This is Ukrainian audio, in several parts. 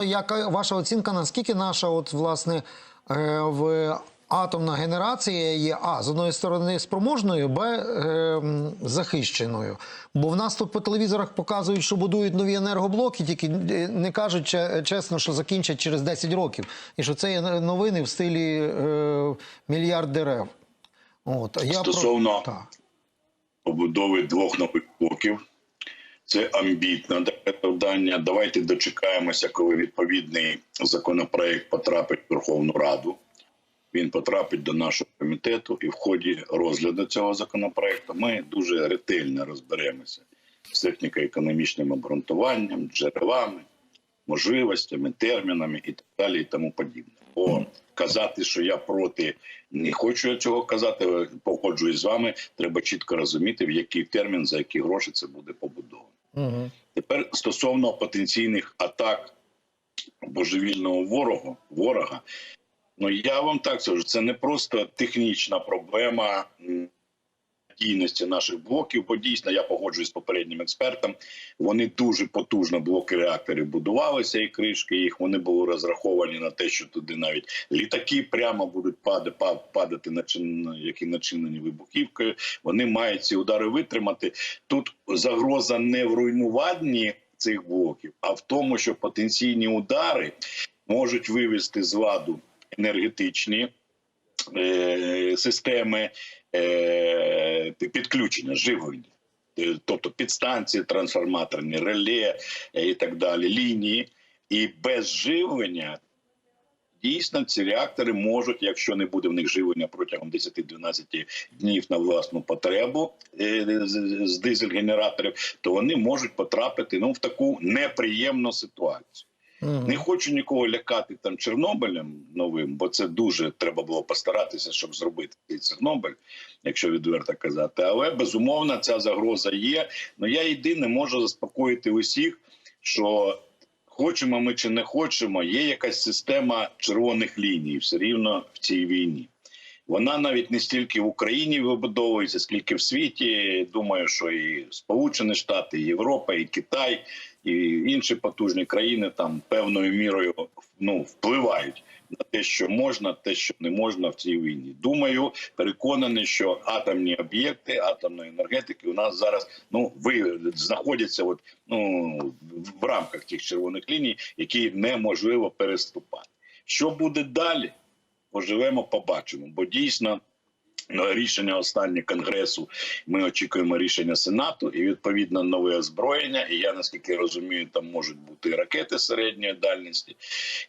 Яка ваша оцінка? Наскільки наша, от власне, е, в атомна генерація є а з одної сторони спроможною, б е, захищеною? Бо в нас тут по телевізорах показують, що будують нові енергоблоки, тільки е, не кажуть чесно, що закінчать через 10 років, і що це є новини в стилі е, мільярд дерев. От а я Стосовно- про... побудови двох нових блоків. Це амбітне завдання. Давайте дочекаємося, коли відповідний законопроект потрапить в Верховну Раду. Він потрапить до нашого комітету, і в ході розгляду цього законопроекту ми дуже ретельно розберемося з техніко-економічним обґрунтуванням, джерелами, можливостями, термінами і так далі, і тому подібне. Бо казати, що я проти, не хочу цього казати. Погоджуюсь з вами. Треба чітко розуміти, в який термін, за які гроші це буде побудовано. Тепер стосовно потенційних атак божевільного ворога, ворога, ну я вам так скажу, це не просто технічна проблема м, надійності наших блоків, бо дійсно я погоджуюсь з попереднім експертом. Вони дуже потужно блоки реакторів будувалися, і кришки їх вони були розраховані на те, що туди навіть літаки прямо будуть падати, падати які начинені вибухівкою. Вони мають ці удари витримати. Тут загроза не в руйнуванні цих блоків, а в тому, що потенційні удари можуть вивести з ладу енергетичні системи е, підключення живлення. Е, Тобто підстанції трансформаторні, реле е, і так далі, лінії. І без живлення дійсно ці реактори можуть, якщо не буде в них живлення протягом 10-12 днів на власну потребу е, з дизель-генераторів, то вони можуть потрапити ну, в таку неприємну ситуацію. Не хочу нікого лякати там Чорнобилем новим, бо це дуже треба було постаратися, щоб зробити цей Чорнобиль, якщо відверто казати. Але безумовно ця загроза є. Ну я єдине можу заспокоїти усіх, що хочемо ми чи не хочемо, є якась система червоних ліній все рівно в цій війні. Вона навіть не стільки в Україні вибудовується, скільки в світі. Думаю, що і Сполучені Штати, і Європа, і Китай, і інші потужні країни там певною мірою ну впливають на те, що можна, те, що не можна в цій війні. Думаю, переконаний, що атомні об'єкти атомної енергетики у нас зараз ну ви знаходяться, от ну в рамках тих червоних ліній, які неможливо переступати. Що буде далі? Поживемо, побачимо, бо дійсно. ну, Рішення останнє конгресу. Ми очікуємо рішення сенату і відповідно нове озброєння. І я наскільки розумію, там можуть бути ракети середньої дальності.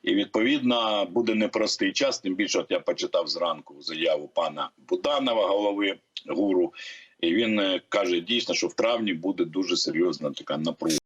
І відповідно буде непростий час. Тим більше, от я почитав зранку заяву пана Буданова, голови гуру. І він е, каже дійсно, що в травні буде дуже серйозна така напруга.